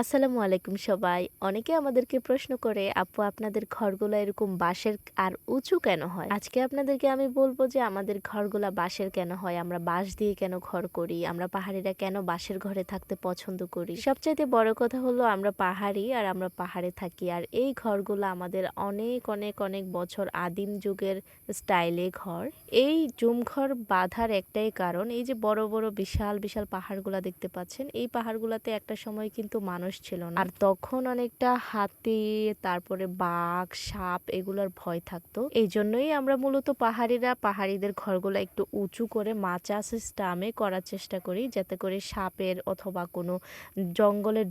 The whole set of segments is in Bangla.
আসসালামু আলাইকুম সবাই। অনেকে আমাদেরকে প্রশ্ন করে, আপু, আপনাদের ঘরগুলো এরকম বাঁশের আর উঁচু কেন হয়? আজকে আপনাদেরকে আমি বলব যে, আমাদের ঘরগুলা বাঁশের কেন হয়? আমরা বাঁশ দিয়ে কেন ঘর করি? আমরা পাহাড়িরা কেন বাঁশের ঘরে থাকতে পছন্দ করি? সবচাইতে বড় কথা হলো, আমরা পাহাড়ি আর আমরা পাহাড়ে থাকি। আর এই ঘরগুলো আমাদের অনেক অনেক অনেক বছর আদিম যুগের স্টাইলে ঘর। এই জুম ঘর বাঁধার একটাই কারণ, এই যে বড় বড় বিশাল বিশাল পাহাড়গুলা দেখতে পাচ্ছেন, এই পাহাড়গুলাতে একটা সময় কিন্তু মানুষ ছিল না। আর তখন অনেকটা হাতি, তারপরে বাঘ, সাপ এগুলোর ভয় থাকতো। এই জন্যই আমরা মূলত পাহাড়িরা, পাহাড়িদের ঘরগুলো একটু উঁচু করে মাচা সিস্টেমে করার চেষ্টা করি, যাতে করে সাপের অথবা কোনো জঙ্গলের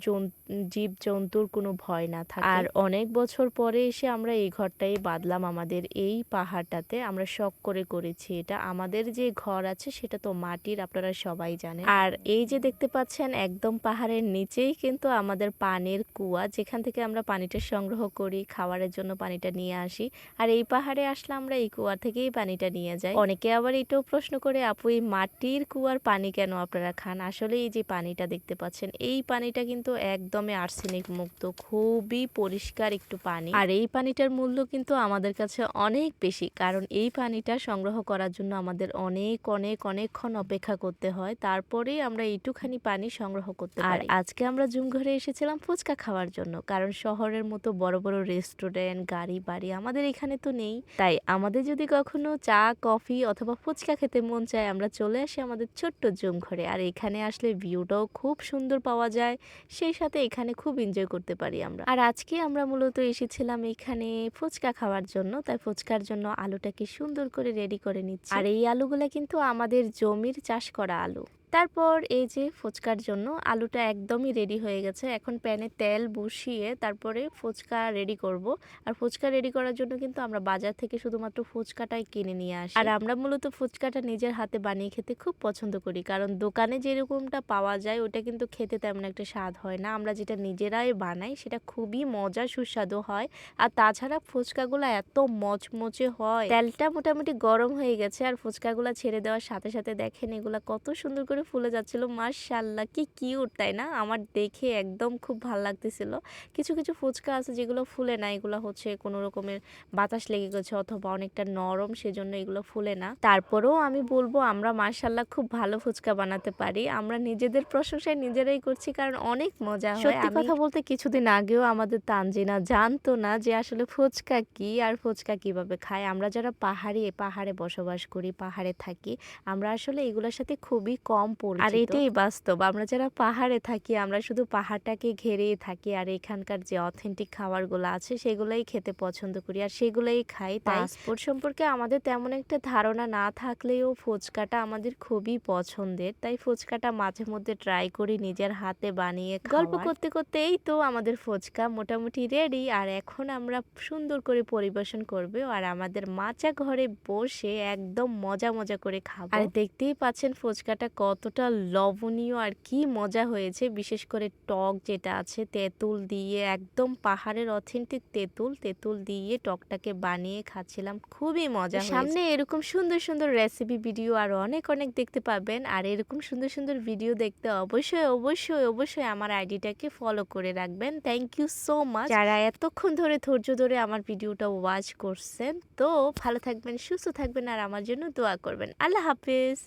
জীব জন্তুর কোনো ভয় না থাকে। আর অনেক বছর পরে এসে আমরা এই ঘরটাই বাঁধলাম আমাদের এই পাহাড়টাতে। আমরা শখ করে করেছি এটা। আমাদের যে ঘর আছে সেটা তো মাটির, আপনারা সবাই জানেন। আর এই যে দেখতে পাচ্ছেন, একদম পাহাড়ের নিচেই কিন্তু আমাদের পানির কুয়া যেখান থেকে আমরা পানিটা সংগ্রহ করি খাবারের জন্য পানিটা নিয়ে আসি। আর এই পাহাড়ে আসলে আমরা এই কুয়া থেকেই পানিটা নিয়ে যাই। অনেকে আবার এটাও প্রশ্ন করে আপু এই মাটির কুয়ার পানি কেন আপনারা খান? আসলে এই যে পানিটা দেখতে পাচ্ছেন এই পানিটা কিন্তু একদমই আর্সেনিক মুক্ত খুবই পরিষ্কার একটু পানি। আর এই পানিটার মূল্য কিন্তু আমাদের কাছে অনেক বেশি কারণ এই পানিটা সংগ্রহ করার জন্য আমাদের অনেক অনেক অনেকক্ষণ অপেক্ষা করতে হয়। তারপরেই আমরা এইটুখানি পানি সংগ্রহ করতে পারি। আর আজকে আমরা জুম ঘরে এসেছিলাম ফুচকা খাওয়ার জন্য। কারণ শহরের মতো বড় বড় রেস্টুরেন্ট, গাড়ি বাড়ি আমাদের এখানে তো নেই। তাই আমাদের যদি কখনো চা, কফি অথবা ফুচকা খেতে মন চায়, আমরা চলে আসি আমাদের ছোট্ট জুম ঘরে। আর এখানে আসলে ভিউটাও খুব সুন্দর পাওয়া যায়। সেই সাথে এখানে খুব এনজয় করতে পারি আমরা। আর আজকে আমরা মূলত এসেছিলাম এখানে ফুচকা খাওয়ার জন্য। তাই ফুচকার জন্য আলুটাকে সুন্দর করে রেডি করে নিচ্ছি। আর এই আলুগুলা কিন্তু আমাদের জমির চাষ করা আলু। তারপর এই যে ফুচকার জন্য আলুটা একদমই রেডি হয়ে গেছে। এখন প্যানে তেল বসিয়ে তারপরে ফুচকা রেডি করব। আর ফুচকা রেডি করার জন্য কিন্তু আমরা বাজার থেকে শুধুমাত্র ফুচকাটাই কিনে নিয়ে আসি। আর আমরা মূলত ফুচকাটা নিজের হাতে বানিয়ে খেতে খুব পছন্দ করি। কারণ দোকানে যেরকমটা পাওয়া যায়, ওটা কিন্তু খেতে তেমন একটা স্বাদ হয় না। আমরা যেটা নিজেরাই বানাই, সেটা খুবই মজা সুস্বাদু হয়। আর তাছাড়া ফুচকাগুলো এত মচমচে হয়। তেলটা মোটামুটি গরম হয়ে গেছে আর ফুচকাগুলো ছেড়ে দেওয়ার সাথে সাথে দেখেন এগুলো কত সুন্দর করে ফুলে যাচ্ছিল মার্শাল্লাহ কি কিউট তাই না? আমার দেখে একদম খুব ভালো লাগতেছিল। কিছু কিছু ফুচকা আছে যেগুলো ফুলে না এগুলো হচ্ছে কোনো রকমের বাতাস লেগে গেছে অথবা অনেকটা নরম সেজন্য এগুলো ফুলে না। তারপরেও আমি বলব আমরা মার্শাল্লাহ খুব ভালো ফুচকা বানাতে পারি। আমরা নিজেদের প্রশংসায় নিজেরাই করছি কারণ অনেক মজা হয়। সত্যি কথা বলতে কিছুদিন আগেও আমাদের তানজিনা জানতো না যে আসলে ফুচকা কি আর ফুচকা কীভাবে খায়। আমরা যারা পাহাড়ি পাহাড়ে বসবাস করি পাহাড়ে থাকি আমরা আসলে এগুলোর সাথে খুবই কম আর এটাই বাস্তব। আমরা যারা পাহাড়ে থাকি আমরা শুধু পাহাড়টাকে ঘেরেই থাকি আর এখানকার যে অথেন্টিক খাবারগুলো আছে সেগুলোই খেতে পছন্দ করি আর সেগুলোই খাই তাই পাসপোর্ট সম্পর্কে আমাদের তেমন একটা ধারণা না থাকলেও ফুচকাটা আমাদের খুবই পছন্দের তাই ফুচকাটা মাঝে মধ্যে ট্রাই করি নিজের হাতে বানিয়ে গল্প করতে করতে এই তো আমাদের ফুচকা মোটামুটি রেডি আর এখন আমরা সুন্দর করে পরিবেশন করবে আর আমাদের মাচা ঘরে বসে একদম মজা মজা করে খাব। আর দেখতেই পাচ্ছেন ফুচকাটা কত কতটা লবণীয় আর কি মজা হয়েছে। বিশেষ করে টক যেটা আছে তেঁতুল দিয়ে একদম পাহাড়ের অথেন্টিক তেঁতুল। তেঁতুল দিয়ে টকটাকে বানিয়ে খাচ্ছিলাম খুবই মজা সামনে এরকম সুন্দর সুন্দর রেসিপি ভিডিও আর অনেক অনেক দেখতে পাবেন। আর এরকম সুন্দর সুন্দর ভিডিও দেখতে অবশ্যই অবশ্যই অবশ্যই আমার আইডিটাকে ফলো করে রাখবেন। থ্যাংক ইউ সো মাচ যারা এতক্ষণ ধরে ধৈর্য ধরে আমার ভিডিওটা ওয়াচ করছেন তো ভালো থাকবেন সুস্থ থাকবেন আর আমার জন্য দোয়া করবেন। আল্লাহ হাফিজ।